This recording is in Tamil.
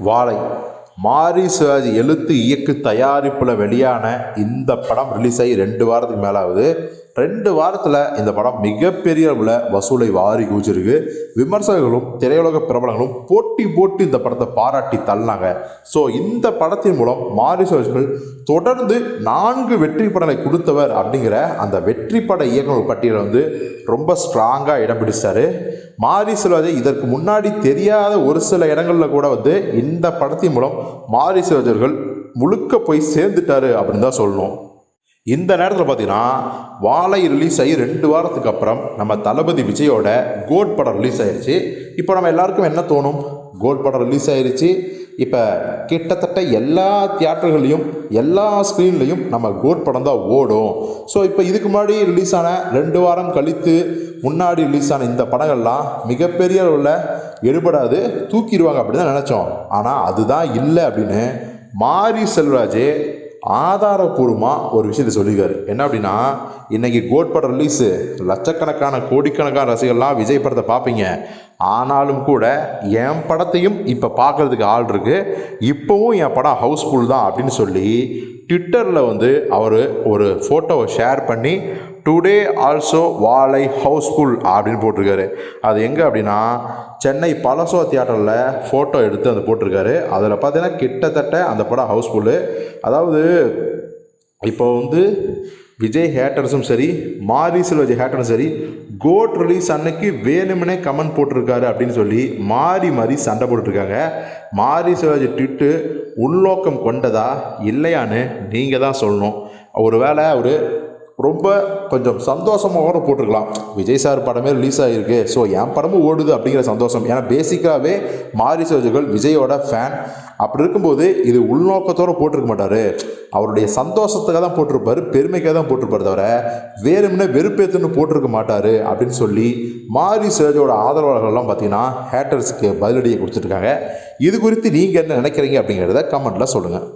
வாழை மாரி சிவாஜி எழுத்து இயக்கு தயாரிப்பில் வெளியான இந்த படம் ரிலீஸ் ஆகி ரெண்டு வாரத்துக்கு மேலாவது ரெண்டு வாரத்தில் இந்த படம் மிகப்பெரிய அளவில் வசூலை வாரி குவிச்சிருக்கு. விமர்சகர்களும் திரையுலக பிரபலங்களும் போட்டி போட்டு இந்த படத்தை பாராட்டி தள்ளினாங்க. ஸோ இந்த படத்தின் மூலம் மாரி சிவாஜிகள் தொடர்ந்து நான்கு வெற்றி படங்களை கொடுத்தவர் அப்படிங்கிற அந்த வெற்றி பட இயக்குநர் பட்டியலை வந்து ரொம்ப ஸ்ட்ராங்காக இடம் பிடிச்சார். மாரி செல்வராஜ் இதற்கு முன்னாடி தெரியாத ஒரு சில இடங்களில் கூட வந்து இந்த படத்தின் மூலம் மாரி செல்வராஜர்கள் முழுக்க போய் சேர்ந்துட்டாரு அப்படின்னு தான் சொல்லணும். இந்த நேரத்தில் பார்த்தீங்கன்னா வாழை ரிலீஸ் ஆகி ரெண்டு வாரத்துக்கு அப்புறம் நம்ம தளபதி விஜயோட கோட் படம் ரிலீஸ் ஆயிடுச்சு இப்போ நம்ம எல்லாருக்கும் என்ன தோணும்? கோட் படம் ரிலீஸ் ஆயிடுச்சு இப்போ கிட்டத்தட்ட எல்லா தியேட்டர்கள்லையும் எல்லா ஸ்க்ரீன்லேயும் நம்ம கோட் படம் தான் ஓடும். ஸோ இப்போ இதுக்கு முன்னாடி ரிலீஸ் ஆன ரெண்டு வாரம் கழித்து முன்னாடி ரிலீஸ் ஆன இந்த படங்கள்லாம் மிகப்பெரிய அளவில் எடுபடாது தூக்கிடுவாங்க அப்படின்னு தான் நினச்சோம். ஆனால் அதுதான் இல்லை அப்படின்னு மாரி செல்வராஜே ஆதாரபூர்வமாக ஒரு விஷயத்தை சொல்லியிருக்காரு. என்ன அப்படின்னா இன்றைக்கி கோட் படம் ரிலீஸு லட்சக்கணக்கான கோடிக்கணக்கான ரசிகர்லாம் விஜய் படத்தை பார்ப்பீங்க. ஆனாலும் கூட என் படத்தையும் இப்போ பார்க்குறதுக்கு ஆள் இருக்குது இப்போவும் என் படம் ஹவுஸ்ஃபுல் தான் அப்படின்னு சொல்லி ட்விட்டரில் வந்து அவர் ஒரு ஃபோட்டோவை ஷேர் பண்ணி டுடே ஆல்சோ வாழை ஹவுஸ்ஃபுல் அப்படின்னு போட்டிருக்காரு. அது எங்கே அப்படின்னா சென்னை பலசோ தியேட்டரில் ஃபோட்டோ எடுத்து அந்த போட்டிருக்காரு. அதில் பார்த்தீங்கன்னா கிட்டத்தட்ட அந்த படம் ஹவுஸ்ஃபுல்லு அதாவது இப்போ வந்து விஜய் ஹேட்டர்ஸும் சரி மாரி செல்வஜி ஹேட்டரும் சரி கோட் ரிலீஸ் அன்னைக்கு வேணுமனே கமெண்ட் போட்டிருக்காரு அப்படின்னு சொல்லி மாறி மாறி சண்டை போட்டுட்ருக்காங்க மாரி செல்வஜி ட்விட்டு உள்நோக்கம் கொண்டதா இல்லையான்னு நீங்கள் தான் சொல்லணும். ஒருவேளை அவர் ரொம்ப கொஞ்சம் சந்தோஷமாக கூட போட்டிருக்கலாம். விஜய் சார் படமே ரிலீஸ் ஆகிருக்கு ஸோ என் படமும் ஓடுது அப்படிங்கிற சந்தோஷம். ஏன்னா பேசிக்காகவே மாரி சோஜர்கள் விஜயோட ஃபேன் அப்படி இருக்கும்போது இது உள்நோக்கத்தோடு போட்டிருக்க மாட்டார். அவருடைய சந்தோஷத்துக்காக தான் போட்டிருப்பார் பெருமைக்காக தான் போட்டிருப்பார் தவிர வேறுமுன்னே வெறுப்பேத்துன்னு போட்டிருக்க மாட்டார் அப்படின்னு சொல்லி மாரி சேஜோட ஆதரவாளர்கள்லாம் பார்த்தீங்கன்னா ஹேட்டர்ஸுக்கு பதிலடியை கொடுத்துருக்காங்க இது குறித்து நீங்கள் என்ன நினைக்கிறீங்க அப்படிங்கிறத கமெண்ட்டில் சொல்லுங்கள்